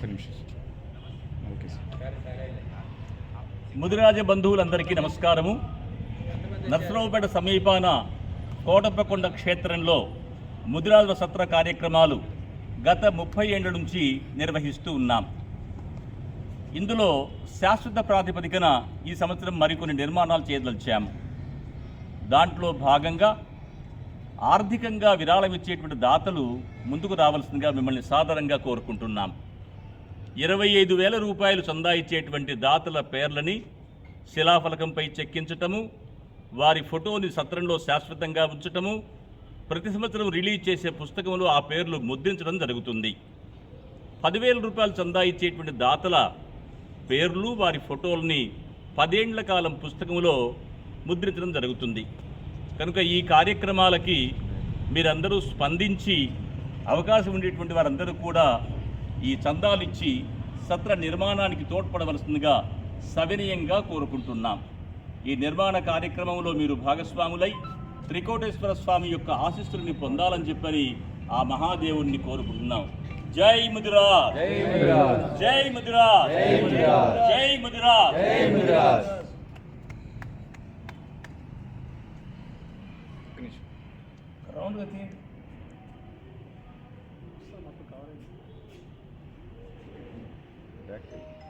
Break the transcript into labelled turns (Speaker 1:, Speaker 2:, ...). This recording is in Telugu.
Speaker 1: ఒక్క నిమిషం. Okay sir.
Speaker 2: ముదిరాజ బంధువులందరికీ నమస్కారము. నర్సరావుపేట సమీపాన కోటప్పకొండ క్షేత్రంలో ముదిరాజుల సత్ర కార్యక్రమాలు గత ముప్పై ఏళ్ళ నుంచి నిర్వహిస్తూ ఉన్నాం. ఇందులో శాశ్వత ప్రాతిపదికన ఈ సంవత్సరం మరికొన్ని నిర్మాణాలు చేయదలిచాము. దాంట్లో భాగంగా ఆర్థికంగా విరాళం ఇచ్చేటువంటి దాతలు ముందుకు రావాల్సిందిగా మిమ్మల్ని సాధారణంగా కోరుకుంటున్నాం. ఇరవై ఐదు వేల రూపాయలు చందా ఇచ్చేటువంటి దాతల పేర్లని శిలాఫలకంపై చెక్కించటము వారి ఫోటోని సత్రంలో శాశ్వతంగా ఉంచటము ప్రతి సంవత్సరం రిలీజ్ చేసే పుస్తకంలో ఆ పేర్లు ముద్రించడం జరుగుతుంది. పదివేల రూపాయలు చందా ఇచ్చేటువంటి దాతల పేర్లు వారి ఫోటోల్ని పదేండ్ల కాలం పుస్తకంలో ముద్రించడం జరుగుతుంది. కనుక ఈ కార్యక్రమాలకి మీరందరూ స్పందించి అవకాశం ఉండేటువంటి వారందరూ కూడా ఈ చందాలు ఇచ్చి సత్ర నిర్మాణానికి తోడ్పడవలసిందిగా సవినయంగా కోరుకుంటున్నాం. ఈ నిర్మాణ కార్యక్రమంలో మీరు భాగస్వాములై త్రికోటేశ్వర స్వామి యొక్క ఆశీస్సుల్ని పొందాలని చెప్పని ఆ మహాదేవుణ్ణి కోరుకుంటున్నాం. జై ముదిరా జై ముదిరా జై ముదిరా
Speaker 1: ఒక్క decade.